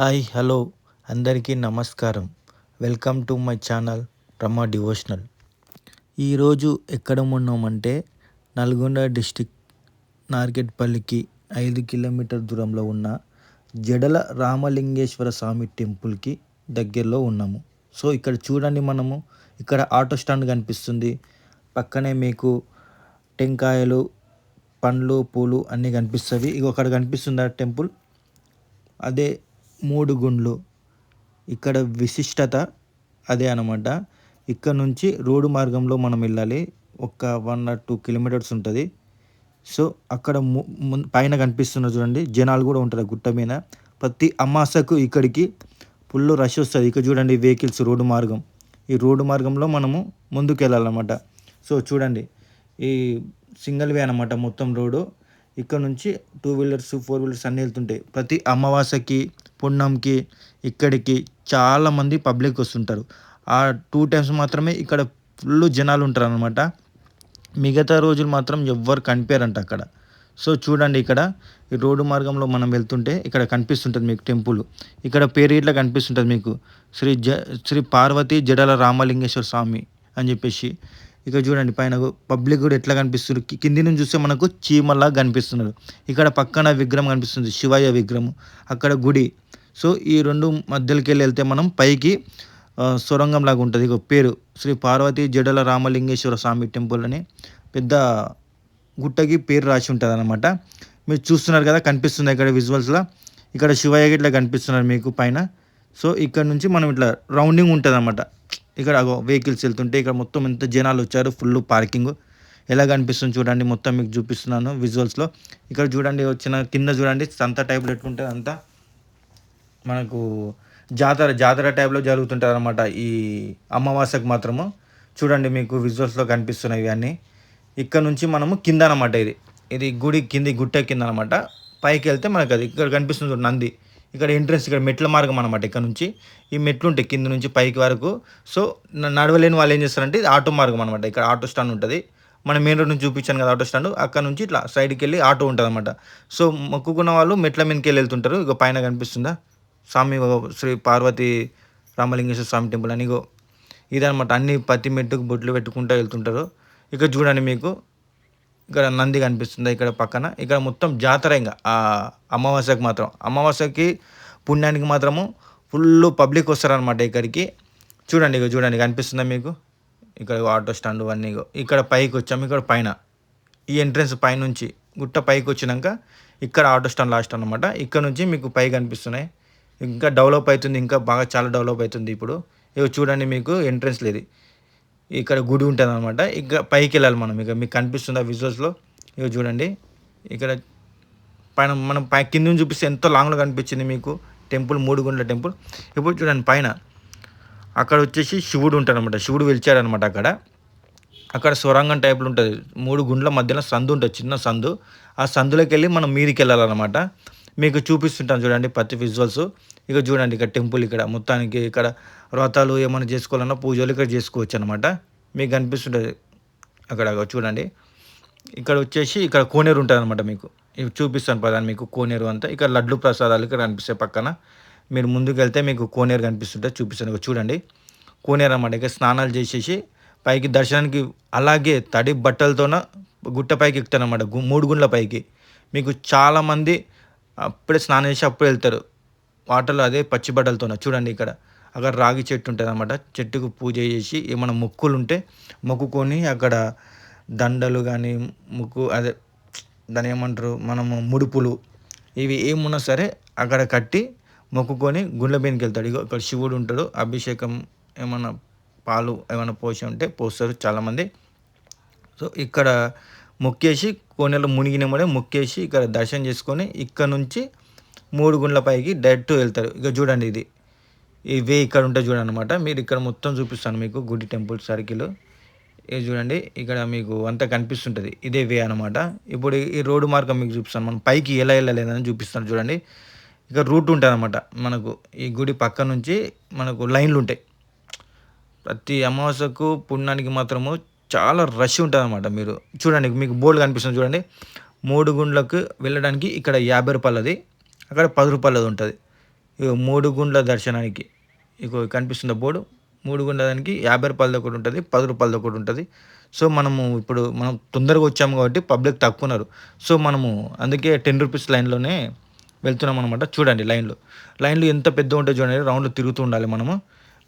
Hi hello. అందరికీ నమస్కారం. Welcome to my channel Rama devotional. ఈరోజు ఎక్కడ ఉన్నామంటే నల్గొండ డిస్టిక్ నార్కెట్పల్లికి ఐదు కిలోమీటర్ దూరంలో ఉన్న జడల రామలింగేశ్వర స్వామి టెంపుల్కి దగ్గరలో ఉన్నాము. సో ఇక్కడ చూడండి మనము. ఇక్కడ ఆటో స్టాండ్ కనిపిస్తుంది. పక్కనే మీకు టెంకాయలు పండ్లు పూలు అన్నీ కనిపిస్తుంది ఇక అక్కడ కనిపిస్తుంది ఆ టెంపుల్. అదే మూడు గుండ్లు. ఇక్కడ విశిష్టత అదే అనమాట ఇక్కడ నుంచి రోడ్డు మార్గంలో మనం వెళ్ళాలి. ఒక వన్ ఆర్ టూ కిలోమీటర్స్ ఉంటుంది. సో అక్కడ పైన కనిపిస్తున్న చూడండి జనాలు కూడా ఉంటారు గుట్ట మీద. ప్రతి అమాసకు ఇక్కడికి ఫుల్ రష్ వస్తుంది. ఇక్కడ చూడండి వెహికల్స్ రోడ్డు మార్గం. ఈ రోడ్డు మార్గంలో మనము ముందుకు వెళ్ళాలన్నమాట సో చూడండి. ఈ సింగిల్ వే అనమాట మొత్తం రోడ్డు. ఇక్కడ నుంచి టూ వీలర్స్ ఫోర్ వీలర్స్ అన్నీ వెళ్తుంటాయి. ప్రతి అమావాస్యకి పుణ్యంకి ఇక్కడికి చాలామంది పబ్లిక్ వస్తుంటారు. ఆ టూ టైమ్స్ మాత్రమే ఇక్కడ ఫుల్ జనాలు ఉంటారు అనమాట మిగతా రోజులు మాత్రం ఎవ్వరు కనిపారంట అక్కడ. సో చూడండి ఇక్కడ ఈ రోడ్డు మార్గంలో మనం వెళ్తుంటే ఇక్కడ కనిపిస్తుంటుంది మీకు టెంపుల్. ఇక్కడ పేరు ఇట్లా కనిపిస్తుంటుంది మీకు. శ్రీ జ శ్రీ పార్వతి జడల రామలింగేశ్వర స్వామి అని చెప్పేసి. ఇక్కడ చూడండి పైన పబ్లిక్ కూడా ఎట్లా కనిపిస్తుంది కింది నుంచి చూస్తే మనకు చీమలా కనిపిస్తున్నారు. ఇక్కడ పక్కన విగ్రహం కనిపిస్తుంది శివయ్య విగ్రహం అక్కడ గుడి. సో ఈ రెండు మధ్యలోకి వెళ్ళి వెళ్తే మనం పైకి సొరంగం లాగా ఉంటుంది. ఇక పేరు శ్రీ పార్వతి జడల రామలింగేశ్వర స్వామి టెంపుల్ అని పెద్ద గుట్టకి పేరు రాసి ఉంటుంది అనమాట మీరు చూస్తున్నారు కదా కనిపిస్తుంది ఇక్కడ విజువల్స్లో ఇక్కడ శివయ్య ఇట్లా కనిపిస్తున్నారు మీకు పైన. సో ఇక్కడ నుంచి మనం ఇట్లా రౌండింగ్ ఉంటుంది అనమాట ఇక్కడ వెహికల్స్ వెళ్తుంటే ఇక్కడ మొత్తం ఎంత జనాలు వచ్చారు ఫుల్ పార్కింగ్. ఎలా కనిపిస్తుంది చూడండి మొత్తం మీకు చూపిస్తున్నాను విజువల్స్లో. ఇక్కడ చూడండి వచ్చిన కింద చూడండి సంత టైప్లో ఎట్లుంటుంది అంతా. మనకు జాతర జాతర టైప్లో జరుగుతుంటుంది అనమాట ఈ అమావాస్యకు మాత్రము. చూడండి మీకు విజువల్స్లో కనిపిస్తున్నాయి ఇవన్నీ. ఇక్కడ నుంచి మనము కింద అనమాట ఇది. ఇది గుడి కింది గుట్ట కింద అనమాట పైకి వెళ్తే మనకు అది ఇక్కడ కనిపిస్తుంది నంది. ఇక్కడ ఎంట్రన్స్ ఇక్కడ మెట్ల మార్గం అనమాట ఇక్కడ నుంచి. ఈ మెట్లు ఉంటాయి కింద నుంచి పైకి వరకు. సో నడవలేని వాళ్ళు ఏం చేస్తారంటే ఇది ఆటో మార్గం అనమాట ఇక్కడ ఆటో స్టాండ్ ఉంటుంది. మన మెయిన్ రోడ్ నుంచి చూపించాను కదా ఆటో స్టాండ్. అక్కడ నుంచి ఇట్లా సైడ్కి వెళ్ళి ఆటో ఉంటుంది అనమాట సో మొక్కుకున్న వాళ్ళు మెట్ల మీదకి వెళ్ళి వెళ్తుంటారు. ఇక పైన కనిపిస్తుందా? స్వామి శ్రీ పార్వతి రామలింగేశ్వర స్వామి టెంపుల్ అని. ఇగో ఇదనమాట అన్ని పత్తి మెట్టుకు బొట్లు పెట్టుకుంటూ వెళ్తుంటారు. ఇక్కడ చూడండి మీకు. ఇక్కడ నంది కనిపిస్తుంది ఇక్కడ పక్కన. ఇక్కడ మొత్తం జాతర ఇంకా. అమావాస్యకి మాత్రం. అమావాస్యకి పుణ్యానికి మాత్రము ఫుల్ పబ్లిక్ వస్తారనమాట ఇక్కడికి. చూడండి ఇక చూడండి కనిపిస్తుందా మీకు? ఇక్కడ ఆటో స్టాండ్ అన్నీ ఇక్కడ పైకి వచ్చాము ఇక్కడ పైన. ఈ ఎంట్రన్స్ పైనుంచి. గుట్ట పైకి వచ్చినాక ఇక్కడ ఆటో స్టాండ్ లాస్ట్ అనమాట ఇక్కడ నుంచి మీకు పై కనిపిస్తున్నాయి. ఇంకా డెవలప్ అవుతుంది ఇంకా బాగా చాలా డెవలప్ అవుతుంది ఇప్పుడు. ఇవి చూడండి మీకు ఎంట్రన్స్ లేదు. ఇక్కడ గుడి ఉంటుంది అనమాట ఇక పైకి వెళ్ళాలి మనం. ఇక మీకు కనిపిస్తుంది ఆ విజువల్స్లో ఇక చూడండి. ఇక్కడ పైన మనం పై కింద నుంచి చూపిస్తే ఎంతో లాంగ్లో కనిపించింది మీకు. టెంపుల్ మూడు గుండ్ల టెంపుల్. ఇప్పుడు చూడండి పైన. అక్కడ వచ్చేసి శివుడు ఉంటాడనమాట శివుడు వెలిచాడనమాట అక్కడ. అక్కడ సొరంగం టైప్లో ఉంటుంది. మూడు గుండ్ల మధ్యలో సందు ఉంటుంది. చిన్న సందు. ఆ సందులోకి వెళ్ళి మనం మీదికి వెళ్ళాలన్నమాట మీకు చూపిస్తుంటాను చూడండి ప్రతి విజువల్స్ ఇక చూడండి ఇక్కడ టెంపుల్ ఇక్కడ. మొత్తానికి ఇక్కడ వ్రతాలు ఏమైనా చేసుకోవాలన్నా పూజలు ఇక్కడ చేసుకోవచ్చు అనమాట మీకు కనిపిస్తుంటుంది అక్కడ చూడండి. ఇక్కడ వచ్చేసి ఇక్కడ కోనేరు ఉంటుంది అనమాట మీకు. ఇవి చూపిస్తాను ప్రధాని మీకు కోనేరు అంతా. ఇక్కడ లడ్లు ప్రసాదాలు ఇక్కడ కనిపిస్తాయి పక్కన. మీరు ముందుకు వెళ్తే మీకు కోనేరు కనిపిస్తుంటే చూపిస్తాను. ఇక్కడ చూడండి. కోనేరు అనమాట ఇక స్నానాలు చేసేసి పైకి దర్శనానికి అలాగే తడి బట్టలతోన గుట్ట పైకి ఎక్కుతానమాట మూడు గుండ్ల పైకి. మీకు చాలామంది అప్పుడే స్నానం చేసి అప్పుడు వెళ్తారు. వాటర్లో అదే పచ్చి బట్టలతో చూడండి ఇక్కడ. అక్కడ రాగి చెట్టు ఉంటుంది అనమాట చెట్టుకు పూజ చేసి ఏమైనా మొక్కులు ఉంటే మొక్కుకొని అక్కడ దండలు కానీ ముక్కు అదే దాని ఏమంటారు మనము ముడుపులు ఇవి ఏమున్నా సరే అక్కడ కట్టి మొక్కుకొని గుండ్ల బీనికి వెళ్తాడు. ఇక ఇక్కడ శివుడు ఉంటాడు. అభిషేకం ఏమైనా పాలు ఏమైనా పోసి ఉంటే పోస్తారు చాలామంది. సో ఇక్కడ మొక్కేసి కోనెలో మునిగినమడే మొక్కేసి ఇక్కడ దర్శనం చేసుకొని ఇక్కడ నుంచి మూడు గుండ్ల పైకి డైరెక్ట్ వెళ్తారు. ఇక చూడండి ఇది. ఈ వే ఇక్కడ ఉంటే చూడండి అనమాట మీరు ఇక్కడ మొత్తం చూపిస్తాను మీకు గుడి టెంపుల్ సర్కిల్. ఇది చూడండి ఇక్కడ మీకు అంతా కనిపిస్తుంటుంది. ఇదే వే అనమాట ఇప్పుడు ఈ రోడ్డు మార్గం మీకు చూపిస్తాను. మనం పైకి ఎలా వెళ్ళలేదని చూపిస్తాను చూడండి. ఇక రూట్ ఉంటుంది అనమాట మనకు ఈ గుడి పక్క నుంచి మనకు లైన్లు ఉంటాయి. ప్రతి అమావాస్యకు పుణ్యానికి మాత్రము చాలా రష్ ఉంటుంది అనమాట మీరు. చూడండి మీకు బోర్డు కనిపిస్తుంది చూడండి. మూడు గుండ్లకు వెళ్ళడానికి ఇక్కడ యాభై రూపాయలది అక్కడ పది రూపాయలది ఉంటుంది. మూడు గుండ్ల దర్శనానికి. ఇక కనిపిస్తుంది బోర్డు. మూడు గుండ్ల దానికి యాభై రూపాయలది ఒకటి ఉంటుంది పది రూపాయలది ఒకటి ఉంటుంది. సో మనము ఇప్పుడు మనం తొందరగా వచ్చాము కాబట్టి పబ్లిక్ తక్కువ ఉన్నారు. సో మనము అందుకే టెన్ రూపీస్ లైన్లోనే వెళ్తున్నాం అనమాట చూడండి లైన్లో. లైన్లు ఎంత పెద్ద ఉంటే చూడండి రౌండ్లో తిరుగుతూ ఉండాలి మనము.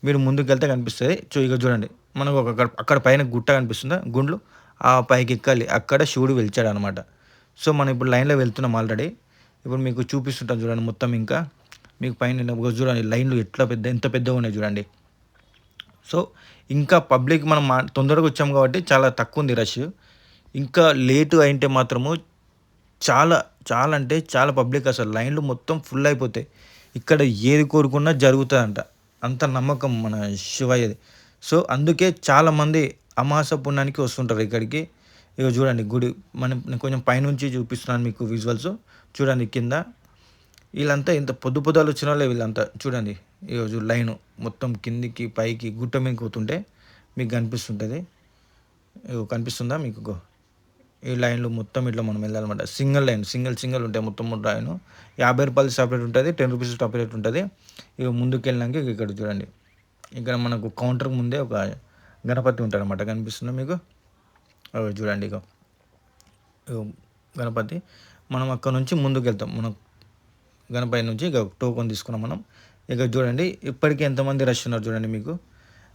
మీరు ముందుకు వెళ్తే కనిపిస్తుంది. చూ ఇక చూడండి మనకు ఒక అక్కడ అక్కడ పైన గుట్ట కనిపిస్తుందా? గుండ్లు. ఆ పైకి ఎక్కాలి. అక్కడ శివుడు వెలిచాడు అనమాట సో మనం ఇప్పుడు లైన్లో వెళ్తున్నాం ఆల్రెడీ. ఇప్పుడు మీకు చూపిస్తుంటాం చూడండి మొత్తం ఇంకా. మీకు పైన చూడండి లైన్లు ఎట్లా పెద్ద ఎంత పెద్దగా ఉన్నాయి చూడండి. సో ఇంకా పబ్లిక్ మనం మా తొందరగా వచ్చాం కాబట్టి చాలా తక్కువ ఉంది రష్. ఇంకా లేటు అయింటే మాత్రము చాలా చాలా అంటే చాలా పబ్లిక్ అసలు లైన్లు మొత్తం ఫుల్ అయిపోతాయి. ఇక్కడ ఏది కోరుకున్నా జరుగుతుందంట. అంత నమ్మకం మన శివయ్యది. సో అందుకే చాలామంది అమాస పుణ్యానికి వస్తుంటారు ఇక్కడికి. ఇక చూడండి గుడి మనం కొంచెం పైనుంచి చూపిస్తున్నాను మీకు విజువల్స్. చూడండి కింద. వీళ్ళంతా ఇంత పొద్దు పొద్దులు వచ్చిన వాళ్ళే వీళ్ళంతా. చూడండి ఈరోజు లైను మొత్తం కిందికి పైకి గుట్ట మీద పోతుంటే మీకు కనిపిస్తుంటుంది. కనిపిస్తుందా మీకు ఈ లైన్లు మొత్తం ఇట్లా మనం వెళ్ళాలన్నమాట. సింగిల్ లైన్ సింగిల్ సింగిల్ ఉంటాయి మొత్తం మూడు లైన్. యాభై రూపాయలు సపరేట్ ఉంటుంది టెన్ రూపీస్ సపరేట్ ఉంటుంది. ఇక ముందుకు వెళ్ళినాక ఇక్కడ చూడండి. ఇక్కడ మనకు కౌంటర్ ముందే ఒక గణపతి ఉంటాడు కనిపిస్తుందా మీకు? చూడండి ఇక గణపతి. మనం అక్కడ నుంచి ముందుకు వెళ్తాం మనం గణపతి నుంచి ఇక టోకన్ తీసుకున్నాం మనం. ఇక చూడండి ఇప్పటికీ ఎంతమంది రష్ ఉన్నారు చూడండి మీకు.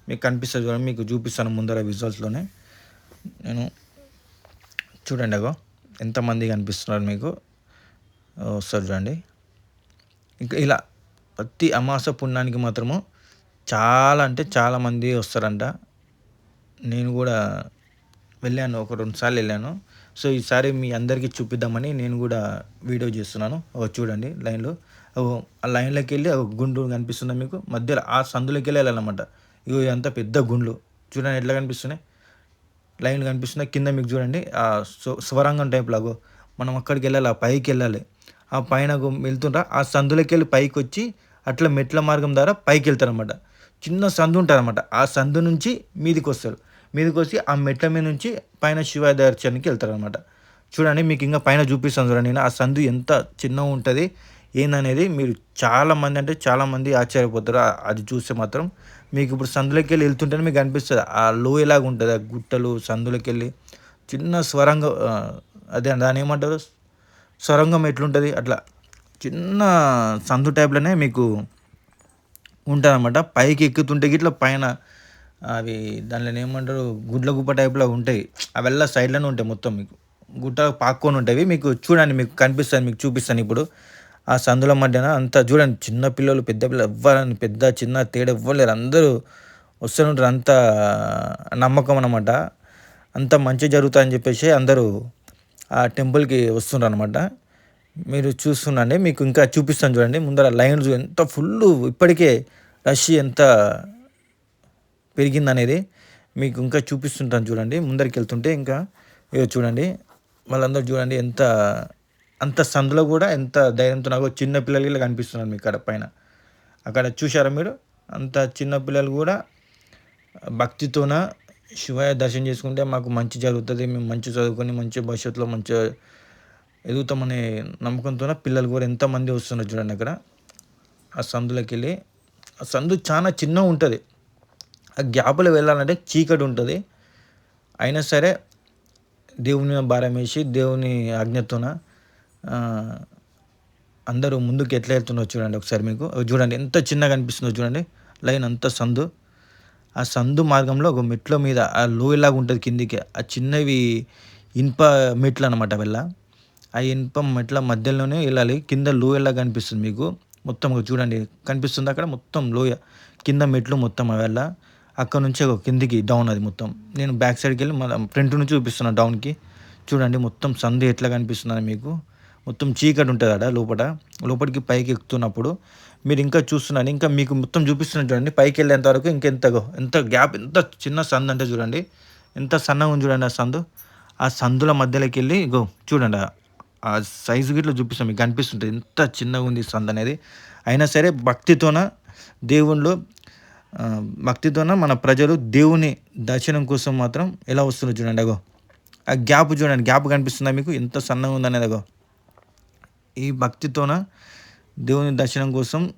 మీకు కనిపిస్తుంది చూడండి మీకు చూపిస్తాను ముందర విజువల్స్లోనే నేను చూడండి అగో ఎంతమంది కనిపిస్తున్నారు మీకు. వస్తారు చూడండి. ఇంకా ఇలా ప్రతి అమాస పుణ్యానికి మాత్రము చాలా అంటే చాలామంది వస్తారంట. నేను కూడా వెళ్ళాను ఒక రెండు సార్లు వెళ్ళాను. సో ఈసారి మీ అందరికీ చూపిద్దామని నేను కూడా వీడియో చేస్తున్నాను. చూడండి లైన్లో. ఆ లైన్లోకి వెళ్ళి ఒక గుండు కనిపిస్తుందా మీకు? మధ్యలో ఆ సందులోకి వెళ్ళి వెళ్ళాలన్నమాట ఇగో అంత పెద్ద గుండ్లు. చూడండి ఎట్లా కనిపిస్తున్నాయి. లైన్ కనిపిస్తున్నాయి. కింద మీకు చూడండి. ఆ స్వరంగం టైప్ లాగో. మనం అక్కడికి వెళ్ళాలి ఆ పైకి వెళ్ళాలి. ఆ పైన వెళ్తుండ్రా. ఆ సందులోకి వెళ్ళి పైకి వచ్చి అట్లా మెట్ల మార్గం ద్వారా పైకి వెళ్తారనమాట చిన్న సందు ఉంటారనమాట ఆ సందు నుంచి మీదికి వస్తారు. మీదకి వచ్చి ఆ మెట్ల మీద నుంచి పైన శివ దర్శనానికి వెళ్తారనమాట చూడండి మీకు ఇంకా పైన చూపిస్తాను చూడండి. నేను ఆ సందు ఎంత చిన్నగా ఉంటుంది ఏందనేది మీరు చాలామంది అంటే చాలామంది ఆశ్చర్యపోతారు. అది చూస్తే మాత్రం మీకు ఇప్పుడు సందులోకి వెళ్ళి వెళ్తుంటేనే మీకు అనిపిస్తుంది. ఆ లోయలాగా ఉంటుంది ఆ గుట్టలు సందులోకి వెళ్ళి చిన్న స్వరంగం అదే దాని ఏమంటారు? స్వరంగం ఎట్లుంటుంది? అట్లా చిన్న సందు టైప్లోనే మీకు ఉంటుంది అనమాట పైకి ఎక్కుతుంటే గిట్ల పైన అవి దానిలో ఏమంటారు గుడ్ల గుప్ప టైప్లో ఉంటాయి. అవెల్లా సైడ్లోనే ఉంటాయి మొత్తం మీకు. గుట్ట పాక్కొని ఉంటాయి. మీకు చూడండి మీకు కనిపిస్తుంది మీకు చూపిస్తాను ఇప్పుడు. ఆ సందుల మధ్యన అంతా చూడండి చిన్న పిల్లలు పెద్ద పిల్లలు ఎవ్వరని పెద్ద చిన్న తేడా ఇవ్వలేరు అందరూ వస్తుంటారు అంత నమ్మకం అనమాట అంత మంచి జరుగుతుందని చెప్పేసి అందరూ ఆ టెంపుల్కి వస్తుండ్రు అనమాట మీరు చూస్తుండండి మీకు ఇంకా చూపిస్తాను చూడండి. ముందర లైన్స్ ఎంత ఫుల్ ఇప్పటికే రష్ ఎంత పెరిగిందనేది మీకు ఇంకా చూపిస్తుంటాను చూడండి. ముందరికి వెళ్తుంటే ఇంకా ఇక చూడండి. వాళ్ళందరూ చూడండి ఎంత అంత సందులో కూడా ఎంత ధైర్యంతో నాకు చిన్న పిల్లలు కనిపిస్తున్నారు మీకు అక్కడ పైన. అక్కడ చూశారా మీరు? అంత చిన్న పిల్లలు కూడా భక్తితోన శివయ్య దర్శనం చేసుకుంటే మాకు మంచి జరుగుతుంది. మేము మంచి చదువుకొని మంచి భవిష్యత్తులో మంచిగా ఎదుగుతామనే నమ్మకంతో పిల్లలు కూడా ఎంతమంది వస్తున్నారు చూడండి అక్కడ. ఆ సందులోకి వెళ్ళి ఆ సందు చాలా చిన్న ఉంటుంది. ఆ గ్యాప్లో వెళ్ళాలంటే చీకటి ఉంటుంది. అయినా సరే దేవుని భారం వేసి దేవుని ఆజ్ఞతోన అందరూ ముందుకు ఎట్లా వెళ్తున్నారో చూడండి ఒకసారి మీకు. చూడండి ఎంత చిన్నగా అనిపిస్తుందో చూడండి. లైన్ అంత సందు. ఆ సందు మార్గంలో ఒక మెట్ల మీద ఆ లోయలాగా ఉంటుంది కిందికి. ఆ చిన్నవి ఇనుప మెట్లు అనమాట వెళ్ళ ఆ ఇనుప మెట్ల మధ్యలోనే వెళ్ళాలి. కింద లోయలాగా కనిపిస్తుంది మీకు. మొత్తం చూడండి కనిపిస్తుంది అక్కడ మొత్తం లోయ. కింద మెట్లు మొత్తం వెళ్ళ అక్కడ నుంచి ఒక కిందికి డౌన్ అది మొత్తం. నేను బ్యాక్ సైడ్కి వెళ్ళి మన ఫ్రంట్ నుంచి చూపిస్తున్నాను డౌన్కి చూడండి మొత్తం సంధి ఎట్లా కనిపిస్తున్నాను మీకు. మొత్తం చీకటి ఉంటుంది అక్కడ లోపల లోపలికి పైకి ఎక్కుతున్నప్పుడు మీరు ఇంకా చూస్తున్నాను ఇంకా మీకు మొత్తం చూపిస్తున్నాను చూడండి. పైకి వెళ్ళేంత వరకు ఇంకెంతగో ఎంత గ్యాప్ ఎంత చిన్న సందు అంటే చూడండి. ఎంత సన్నగా ఉంది చూడండి ఆ సందు. ఆ సందుల మధ్యలోకి వెళ్ళి గో చూడండి. ఆ సైజు గిట్లా చూపిస్తాం మీకు. కనిపిస్తుంటుంది ఎంత చిన్నగా ఉంది సందు అనేది. అయినా సరే భక్తితోన దేవుళ్ళు భక్తితోన మన ప్రజలు దేవుని దర్శనం కోసం మాత్రం ఎలా వస్తున్నారు చూడండి అగో. ఆ గ్యాప్ చూడండి గ్యాప్ కనిపిస్తుందా మీకు? ఎంత సన్నగా ఉందనేది అగో. ఈ భక్తితోన దేవుని దర్శనం కోసం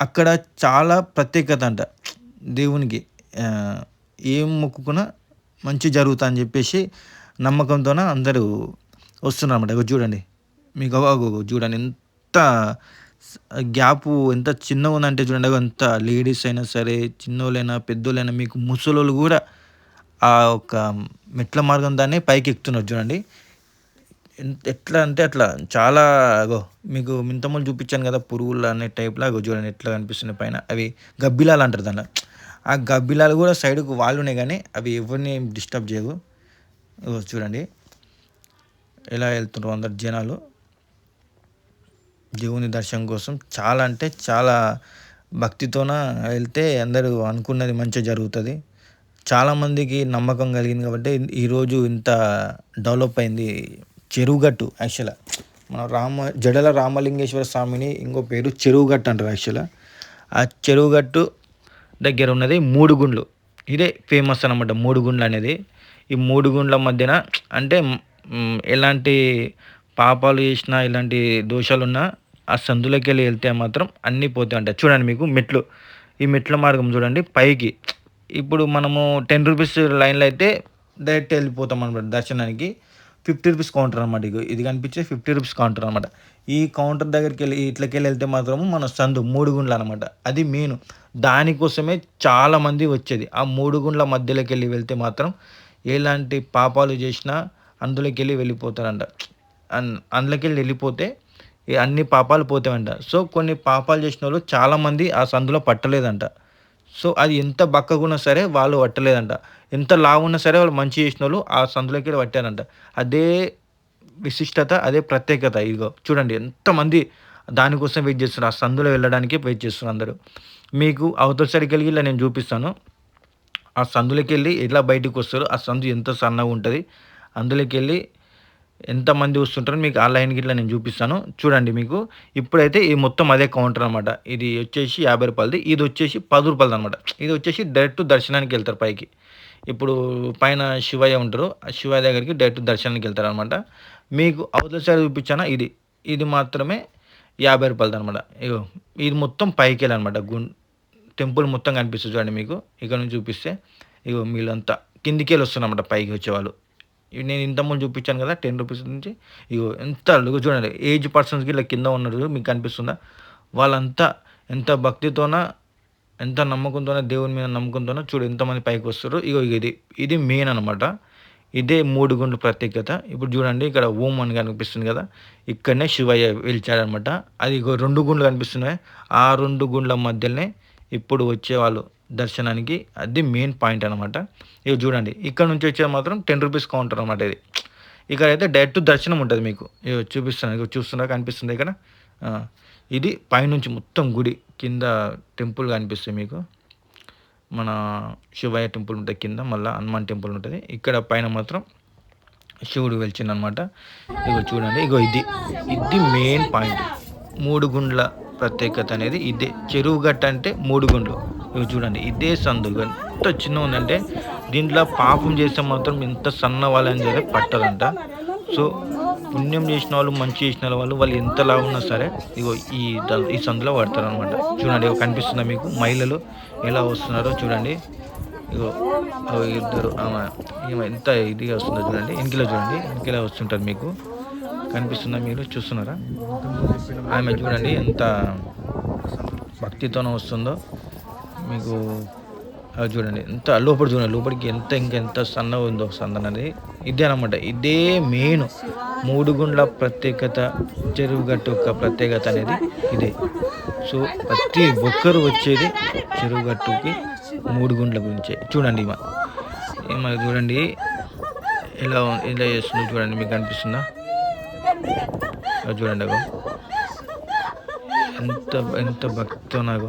అక్కడ చాలా ప్రత్యేకత అంట. దేవునికి ఏం మొక్కుకున్నా మంచి జరుగుతా అని చెప్పేసి నమ్మకంతోన అందరూ వస్తున్నారు అన్నమాట చూడండి. మీకు అగో అగో చూడండి. ఎంత గ్యాప్ ఎంత చిన్నగా ఉందంటే చూడండి అంత ఎంత లేడీస్ అయినా సరే చిన్నోళ్ళైనా పెద్దోళ్ళైనా మీకు ముసలోళ్ళు కూడా ఆ ఒక మెట్ల మార్గం దాన్ని పైకి ఎక్కుతున్నారు చూడండి ఎట్లా అంటే అట్లా చాలా అగో మీకు మింతములు చూపించాను కదా పురుగులు అనే టైప్లో అగో చూడండి ఎట్లా కనిపిస్తున్నాయి పైన. అవి గబ్బిలాలు అంటారు దాన్ని ఆ గబ్బిలాలు కూడా సైడ్కు వాళ్ళు ఉన్నాయి కానీ అవి ఎవరిని డిస్టర్బ్ చేయవు. చూడండి ఎలా వెళ్తున్నారు అందరు జనాలు. దేవుని దర్శనం కోసం చాలా అంటే చాలా భక్తితోన వెళ్తే అందరూ అనుకున్నది మంచిగా జరుగుతుంది. చాలామందికి నమ్మకం కలిగింది కాబట్టి ఈరోజు ఇంత డెవలప్ అయింది చెరువుగట్టు యాక్చువల్గా. మన రామ జడల రామలింగేశ్వర స్వామిని ఇంకో పేరు చెరువుగట్టు అంటారు యాక్చువల్గా. ఆ చెరువుగట్టు దగ్గర ఉన్నది మూడు గుండ్లు ఇదే ఫేమస్ అనమాట మూడు గుండ్లు అనేది. ఈ మూడు గుండ్ల మధ్యన అంటే ఎలాంటి పాపాలు చేసినా ఇలాంటి దోషాలు ఉన్నా ఆ సందులోకి వెళ్ళి వెళ్తే మాత్రం అన్నీ పోతాయి అంట. చూడండి మీకు మెట్లు. ఈ మెట్ల మార్గం చూడండి పైకి. ఇప్పుడు మనము టెన్ రూపీస్ లైన్లో అయితే డైరెక్ట్ వెళ్ళిపోతాం అనమాట దర్శనానికి. ఫిఫ్టీ రూపీస్ కౌంటర్ అనమాట ఇక ఇది కనిపించే ఫిఫ్టీ రూపీస్ కౌంటర్ అనమాట. ఈ కౌంటర్ దగ్గరికి వెళ్ళి ఇట్లకి వెళ్ళి వెళ్తే మాత్రము మన సందు మూడు గుండ్లు అనమాట. అది మెయిన్. దానికోసమే చాలామంది వచ్చేది. ఆ మూడు గుండ్ల మధ్యలోకి వెళ్ళి వెళ్తే మాత్రం ఎలాంటి పాపాలు చేసినా అందులోకి వెళ్ళి వెళ్ళిపోతారంట. అన్- అందులోకి వెళ్ళి వెళ్ళిపోతే ఈ అన్ని పాపాలు పోతాయంట. సో కొన్ని పాపాలు చేసిన వాళ్ళు చాలామంది ఆ సందులో పట్టలేదంట. సో అది ఎంత బక్కగున్నా సరే వాళ్ళు పట్టలేదంట. ఎంత లావున్నా సరే వాళ్ళు మంచి చేసిన వాళ్ళు ఆ సందులోకి పట్టారంట. అదే విశిష్టత అదే ప్రత్యేకత ఇదిగో. చూడండి ఎంతమంది దానికోసం వెయిట్ చేస్తున్నారు. ఆ సందులో వెళ్ళడానికి వెయిట్ చేస్తున్నారు అందరూ. మీకు అవతల సైడ్కి వెళ్ళి ఇలా నేను చూపిస్తాను. ఆ సందులోకి వెళ్ళి ఎలా బయటికి వస్తారు ఆ సందు ఎంత సన్నగా ఉంటుంది అందులోకి వెళ్ళి ఎంతమంది వస్తుంటారో మీకు ఆ లైన్ గిట్లా నేను చూపిస్తాను. చూడండి మీకు. ఇప్పుడైతే ఈ మొత్తం అదే కౌంటర్ అనమాట ఇది వచ్చేసి యాభై రూపాయలది. ఇది వచ్చేసి పది రూపాయలది అనమాట ఇది వచ్చేసి డైరెక్ట్ దర్శనానికి వెళ్తారు పైకి. ఇప్పుడు పైన శివయ్య ఉంటారు. ఆ శివయ్య దగ్గరికి డైరెక్ట్ దర్శనానికి వెళ్తారు అనమాట మీకు అవతల సైడ్ చూపించానా? ఇది. ఇది మాత్రమే యాభై రూపాయలది అనమాట ఇగో ఇది మొత్తం పైకి వెళ్ళాలన్నమాట గు టెంపుల్ మొత్తం కనిపిస్తుంది చూడండి మీకు. ఇక్కడ నుంచి చూపిస్తే ఇగో మీళ్ళంతా కిందికి వెళ్ళి వస్తున్నమాట పైకి వచ్చేవాళ్ళు. నేను ఇంతకుముందు చూపించాను కదా టెన్ రూపీస్ నుంచి. ఇగో ఎంత చూడండి ఏజ్ పర్సన్స్కి ఇలా కింద ఉన్నారు మీకు కనిపిస్తుందా? వాళ్ళంతా ఎంత భక్తితోన ఎంత నమ్మకంతోన దేవుని మీద నమ్మకంతోన చూడు ఎంతమంది పైకి వస్తారు ఇగో ఇది ఇది మెయిన్ అనమాట ఇదే మూడు గుండ్ల ప్రత్యేకత. ఇప్పుడు చూడండి ఇక్కడ ఓం అని కనిపిస్తుంది కదా ఇక్కడనే శివయ్య వెలిచాడనమాట అది ఇగో రెండు గుండ్లు కనిపిస్తున్నాయి. ఆ రెండు గుండ్ల మధ్యలోనే ఇప్పుడు వచ్చేవాళ్ళు. దర్శనానికి అది మెయిన్ పాయింట్ అనమాట ఇక చూడండి ఇక్కడ నుంచి వచ్చే మాత్రం టెన్ రూపీస్ కౌంటర్ అనమాట ఇది. ఇక్కడ అయితే డైరెక్ట్ దర్శనం ఉంటుంది మీకు. ఇగో చూపిస్తాను ఇగో చూస్తున్నా కనిపిస్తుంది ఇక్కడ. ఇది పైనుంచి మొత్తం గుడి కింద టెంపుల్ కనిపిస్తుంది మీకు. మన శివయ్య టెంపుల్ ఉంటుంది కింద మళ్ళీ హనుమాన్ టెంపుల్ ఉంటుంది. ఇక్కడ పైన మాత్రం శివుడు వెలిచింది అనమాట ఇగో చూడండి ఇగో ఇది. ఇది మెయిన్ పాయింట్ మూడు గుండ్ల ప్రత్యేకత అనేది ఇదే. చెరువు గట్ట అంటే మూడు గుండ్లు. చూడండి ఇదే సందు ఎంత చిన్న ఉందంటే దీంట్లో పాపం చేస్తే మాత్రం ఎంత సన్న వాళ్ళని సరే పట్టదంట. సో పుణ్యం చేసిన వాళ్ళు మంచి చేసిన వాళ్ళు వాళ్ళు ఎంతలా ఉన్నా సరే ఇగో ఈ ఈ సందులో పడతారు అనమాట చూడండి ఇగో కనిపిస్తుందా మీకు? మహిళలు ఎలా వస్తున్నారో చూడండి. ఇగో ఇద్దరు ఆమె ఎంత ఇదిగా వస్తుందో చూడండి. ఇంకిలో చూడండి ఇంకిలో వస్తుంటారు మీకు. కనిపిస్తుందా మీరు? చూస్తున్నారా? ఆమె చూడండి ఎంత భక్తితోనే వస్తుందో. మీకు అది చూడండి ఎంత లోపల చూడండి లోపలికి ఎంత ఇంకెంత సన్న ఉందో సంద అనేది. ఇదే అనమాట ఇదే మెయిన్ మూడు గుండ్ల ప్రత్యేకత చెరువు గట్టు యొక్క ప్రత్యేకత అనేది ఇదే. సో ప్రతి ఒక్కరు వచ్చేది చెరువు గట్టుకి మూడు గుండ్ల గురించే. చూడండి ఈమె చూడండి ఎలా ఇలా ఎలా చేస్తుందో చూడండి మీకు అనిపిస్తుందా? అది చూడండి అగో. ఎంత ఎంత భక్తితో నాకు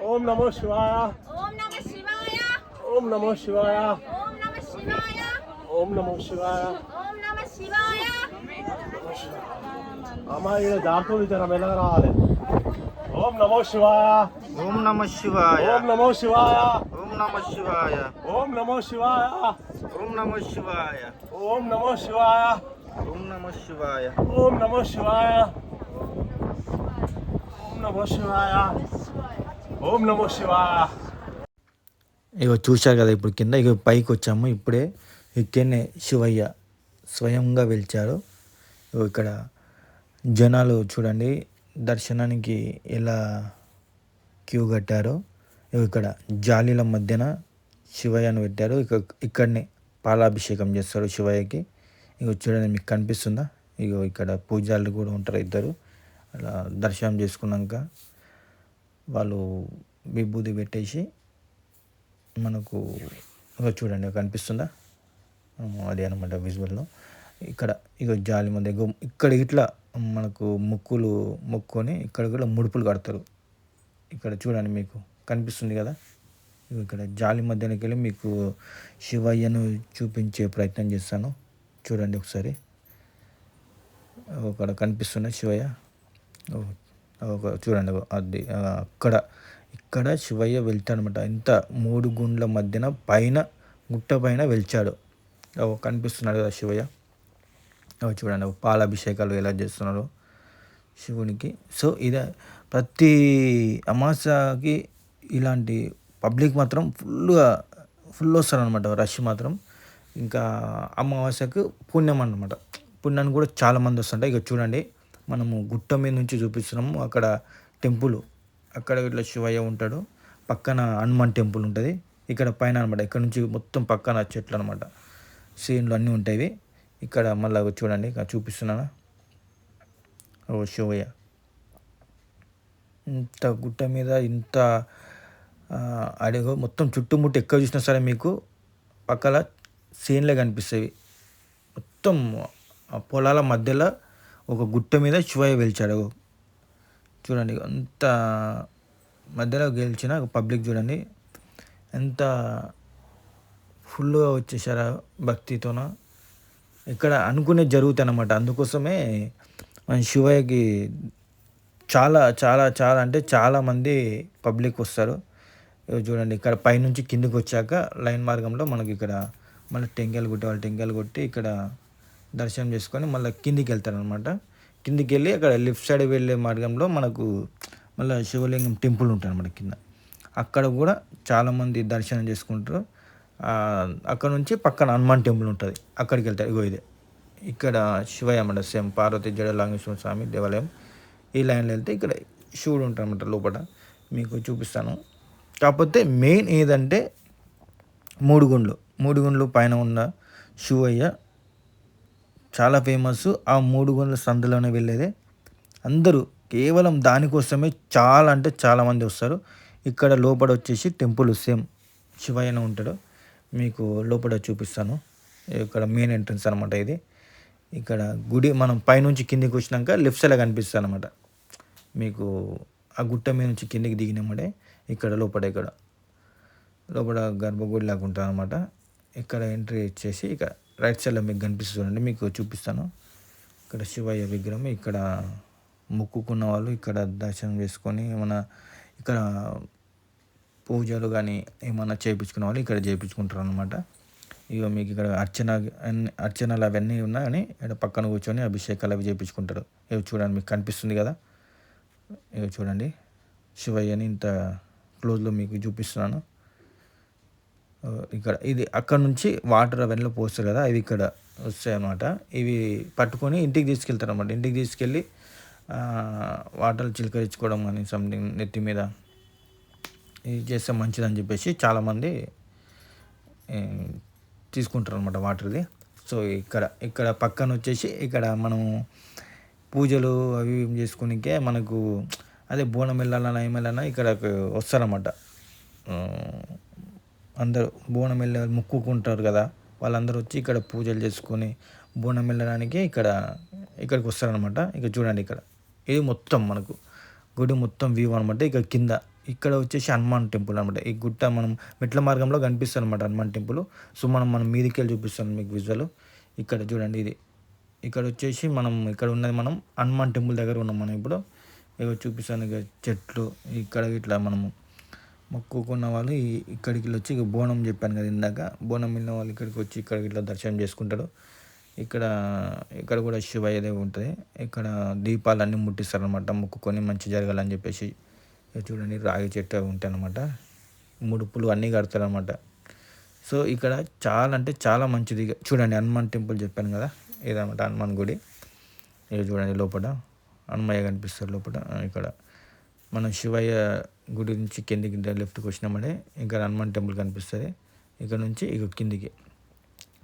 శివాయ ఓం నమ శివాయ ఓం నమో శివాయ ఓం నమ శివాయ ఓం నమో శివాయ ఓం నమ శివాయ ఓం నమో శివాయ అమ్మ ఇది దాంట్లో జర మెల్లగా రావాలి ఓం నమో శివాయ ఓం నమ శివాయ ఓం నమో శివాయ ఓం నమ శివాయ ఓం నమో శివాయ ఓం నమ శివాయ ఓం నమో శివాయ ఓం నమ శివాయ ఓం నమో శివాయ ఓం నమో శివాయ ఓం నమో శివ ఇగో చూశారు కదా ఇప్పుడు కింద ఇక పైకి వచ్చాము ఇప్పుడే ఇక్కడనే శివయ్య స్వయంగా వెలిచారు ఇక్కడ జనాలు చూడండి దర్శనానికి ఎలా క్యూ కట్టారో ఇక్కడ జాలీల మధ్యన శివయ్యను పెట్టారు. ఇక ఇక్కడనే పాలాభిషేకం చేస్తారు శివయ్యకి. ఇగో చూడండి మీకు కనిపిస్తుందా? ఇగో ఇక్కడ పూజారులు కూడా ఉంటారు ఇద్దరు. అలా దర్శనం చేసుకున్నాక వాళ్ళు విభూది పెట్టేసి మనకు చూడండి కనిపిస్తుందా? అదే అనమాట విజువల్లో. ఇక్కడ ఇక జాలి మంది ఇక్కడ ఇట్లా మనకు ముక్కులు మొక్కుకొని ఇక్కడ కూడా ముడుపులు కడతారు. ఇక్కడ చూడండి మీకు కనిపిస్తుంది కదా? ఇక్కడ జాలి మధ్యలోకి వెళ్ళి మీకు శివయ్యను చూపించే ప్రయత్నం చేస్తాను. చూడండి ఒకసారి. అక్కడ కనిపిస్తున్న శివయ్య. ఓ, ఒక చూడండి అది అక్కడ ఇక్కడ శివయ్య వెళ్తాడనమాట ఇంత మూడు గుండ్ల మధ్యన పైన గుట్ట పైన వెళ్చాడు. ఓ కనిపిస్తున్నాడు కదా శివయ్య. చూడండి పాలాభిషేకాలు ఎలా చేస్తున్నాడు శివునికి. సో ఇదే ప్రతి అమాసకి ఇలాంటి పబ్లిక్ మాత్రం ఫుల్గా ఫుల్ వస్తారనమాట రష్ మాత్రం. ఇంకా అమావాస్యకు పుణ్యం అనమాట పుణ్యానికి కూడా చాలా మంది వస్తుంటారు. ఇక చూడండి మనము గుట్ట మీద నుంచి చూపిస్తున్నాము. అక్కడ టెంపుల్. అక్కడ ఇట్లా శివయ్య ఉంటాడు. పక్కన హనుమాన్ టెంపుల్ ఉంటుంది. ఇక్కడ పైన అనమాట ఇక్కడ నుంచి మొత్తం పక్కన చెట్లు అనమాట సీన్లు అన్నీ ఉంటాయి ఇక్కడ మళ్ళీ చూడండి. ఇక్కడ చూపిస్తున్నాను? ఓ శివయ్య. ఇంత గుట్ట మీద ఇంత ఆ, అడుగు. మొత్తం చుట్టుముట్టు ఎక్కడ చూసినా సరే మీకు పక్కల సీన్లే కనిపిస్తాయి. మొత్తం పొలాల మధ్యలో ఒక గుట్ట మీద శివయ్య వెలిచాడు చూడండి అంత మధ్యలో గెలిచిన పబ్లిక్ చూడండి ఎంత ఫుల్గా వచ్చేసారా భక్తితోన. ఇక్కడ అనుకునే జరుగుతాయి అన్నమాట అందుకోసమే మన శివయ్యకి చాలా చాలా చాలా అంటే చాలామంది పబ్లిక్ వస్తారు. చూడండి ఇక్కడ పైనుంచి కిందికి వచ్చాక లైన్ మార్గంలో మనకి ఇక్కడ మళ్ళీ టెంకాయలు కొట్టే వాళ్ళు. టెంకాయలు కొట్టి ఇక్కడ దర్శనం చేసుకొని మళ్ళీ కిందికి వెళ్తారనమాట కిందికి వెళ్ళి అక్కడ లెఫ్ట్ సైడ్ వెళ్ళే మార్గంలో మనకు మళ్ళీ శివలింగం టెంపుల్ ఉంటుంది అనమాట కింద. అక్కడ కూడా చాలామంది దర్శనం చేసుకుంటారు. అక్కడ నుంచి పక్కన హనుమాన్ టెంపుల్ ఉంటుంది. అక్కడికి వెళ్తారు. ఇగో ఇదే. ఇక్కడ శివయ్య అన్నమాట సేమ్ పార్వతి జడలాంగేశ్వర స్వామి దేవాలయం ఈ లైన్లో వెళ్తే ఇక్కడ శివుడు ఉంటాడు అనమాట లోపల మీకు చూపిస్తాను. కాకపోతే మెయిన్ ఏదంటే మూడు గుండ్లు మూడు గుండ్లు పైన ఉన్న శివయ్య చాలా ఫేమస్ ఆ మూడు గుండ్ల సందులోనే వెళ్ళేదే. అందరూ కేవలం దానికోసమే చాలా అంటే చాలామంది వస్తారు. ఇక్కడ లోపల వచ్చేసి టెంపుల్ సేమ్ శివయన ఉంటాడు. మీకు లోపల చూపిస్తాను. ఇక్కడ మెయిన్ ఎంట్రన్స్ అనమాట ఇది. ఇక్కడ గుడి మనం పైనుంచి కిందికి వచ్చినాక లెఫ్ట్ సైడ్ కనిపిస్తుంది అనమాట మీకు ఆ గుట్ట మీద నుంచి కిందికి దిగినమ్మడే ఇక్కడ లోపల ఇక్కడ లోపల గర్భగుడి లాగా ఉంటుంది అనమాట ఇక్కడ ఎంట్రీ ఇచ్చేసి ఇక్కడ. రైట్ సైడ్లో మీకు కనిపిస్తుందండి మీకు చూపిస్తాను. ఇక్కడ శివయ్య విగ్రహం ఇక్కడ మొక్కుకున్న వాళ్ళు ఇక్కడ దర్శనం చేసుకొని ఏమైనా ఇక్కడ పూజలు కానీ ఏమైనా చేయించుకున్న వాళ్ళు ఇక్కడ చేయించుకుంటారు అనమాట ఇక మీకు ఇక్కడ అర్చన అన్ని అర్చనలు అవన్నీ ఉన్నా కానీ ఇక్కడ పక్కన కూర్చొని అభిషేకాలు అవి చేయించుకుంటారు. ఇవి చూడండి మీకు కనిపిస్తుంది కదా? ఇవి చూడండి శివయ్యని ఇంత క్లోజ్లో మీకు చూపిస్తున్నాను. ఇక్కడ ఇది అక్కడ నుంచి వాటర్ అవన్నీ పోస్తారు కదా ఇది ఇక్కడ వస్తాయి అన్నమాట ఇవి పట్టుకొని ఇంటికి తీసుకెళ్తారు అనమాట ఇంటికి తీసుకెళ్ళి వాటర్ చిలకరించుకోవడం కానీ సంథింగ్ నెత్తి మీద ఇది చేస్తే మంచిదని చెప్పేసి చాలామంది తీసుకుంటారు అనమాట వాటర్ది. సో ఇక్కడ ఇక్కడ పక్కన వచ్చేసి ఇక్కడ మనం పూజలు అవి ఇవి చేసుకునికే మనకు అదే బోనం వెళ్ళాలన్నా ఏం వెళ్ళాలన్నా ఇక్కడ వస్తారన్నమాట. అందరూ బోనం ముక్కుకుంటారు కదా వాళ్ళందరూ వచ్చి ఇక్కడ పూజలు చేసుకొని బోనం వెళ్ళడానికి ఇక్కడ ఇక్కడికి వస్తారనమాట ఇక చూడండి ఇక్కడ. ఇది మొత్తం మనకు గుడి మొత్తం వ్యూ అనమాట ఇక్కడ కింద ఇక్కడ వచ్చేసి హనుమాన్ టెంపుల్ అనమాట ఈ గుట్ట మనం మెట్ల మార్గంలో కనిపిస్తుంది అనమాట హనుమాన్ టెంపుల్ సో మనం మనం మీదికి వెళ్ళి చూపిస్తాను మీకు విజువల్ ఇక్కడ చూడండి ఇది. ఇక్కడ వచ్చేసి మనం ఇక్కడ ఉన్నది మనం హనుమాన్ టెంపుల్ దగ్గర ఉన్నాం మనం ఇప్పుడు. ఇక చూపిస్తాను ఇక చెట్లు ఇక్కడ ఇట్లా మనము మొక్కుకున్న వాళ్ళు ఇక్కడికి వచ్చి బోనం చెప్పాను కదా ఇందాక. బోనం వెళ్ళిన వాళ్ళు ఇక్కడికి వచ్చి ఇక్కడ ఇట్లా దర్శనం చేసుకుంటారు. ఇక్కడ ఇక్కడ కూడా శివయ్యదే ఉంటుంది. ఇక్కడ దీపాలు అన్నీ ముట్టిస్తారనమాట మొక్కుకొని మంచి జరగాలని చెప్పేసి ఇక చూడండి రాగి చెట్టు ఉంటాయి అనమాట ముడుపులు అన్నీ కడతారనమాట సో ఇక్కడ చాలా అంటే చాలా మంచిది. చూడండి హనుమాన్ టెంపుల్ చెప్పాను కదా ఇదనమాట హనుమాన్ గుడి. ఇక చూడండి లోపల హనుమయ్య కనిపిస్తారు లోపల ఇక్కడ. మనం శివయ్య గుడి నుంచి కిందికి లెఫ్ట్కి వచ్చినామంటే ఇంకా హనుమాన్ టెంపుల్ కనిపిస్తుంది. ఇక్కడ నుంచి ఇక కిందికి.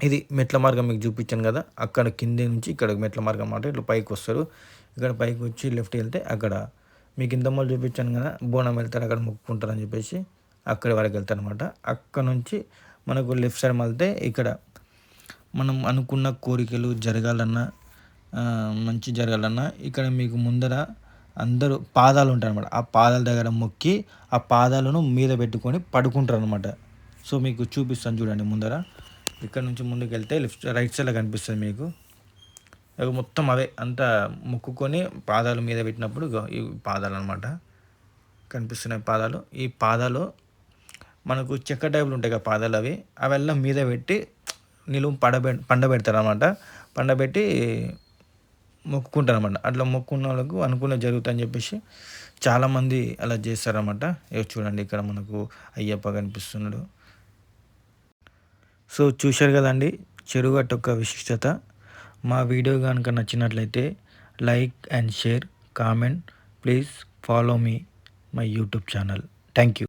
ఇది మెట్ల మార్గం మీకు చూపించాను కదా అక్కడ కింద నుంచి ఇక్కడ మెట్ల మార్గం అన్నమాట. ఇట్లా పైకి వస్తారు. ఇక్కడ పైకి వచ్చి లెఫ్ట్ వెళ్తే అక్కడ మీకు ఇంత చూపించాను కదా బోనం వెళ్తారు అక్కడ మొక్కుకుంటారు అని చెప్పేసి అక్కడి వరకు వెళ్తారు అనమాట అక్కడ నుంచి మనకు లెఫ్ట్ సైడ్ వెళ్తే ఇక్కడ మనం అనుకున్న కోరికలు జరగాలన్నా మంచి జరగాలన్నా ఇక్కడ మీకు ముందర అందరూ పాదాలు ఉంటాయి అనమాట ఆ పాదాల దగ్గర మొక్కి ఆ పాదాలను మీద పెట్టుకొని పడుకుంటారు అనమాట సో మీకు చూపిస్తాను చూడండి ముందర. ఇక్కడ నుంచి ముందుకు వెళ్తే లెఫ్ట్ రైట్ సైడ్లో కనిపిస్తుంది మీకు. మొత్తం అవే అంతా మొక్కుకొని పాదాలు మీద పెట్టినప్పుడు ఈ పాదాలు అనమాట కనిపిస్తున్నాయి పాదాలు. ఈ పాదాలు మనకు చెక్క టైపులు ఉంటాయి కదా పాదాలు అవి. అవెల్లా మీద పెట్టి నిలువు పడబె పండబెడతారు అనమాట పండబెట్టి మొక్కుకుంటారు అనమాట అట్లా మొక్కున్న వాళ్ళకు అనుకున్న జరుగుతుందని చెప్పేసి చాలామంది అలా చేస్తారన్నమాట. చూడండి ఇక్కడ మనకు అయ్యప్ప కనిపిస్తున్నాడు. సో చూశారు కదండి చెరుగట్టు యొక్క విశిష్టత. మా వీడియో కనుక నచ్చినట్లయితే like and share comment. Please follow me my YouTube channel. Thank you.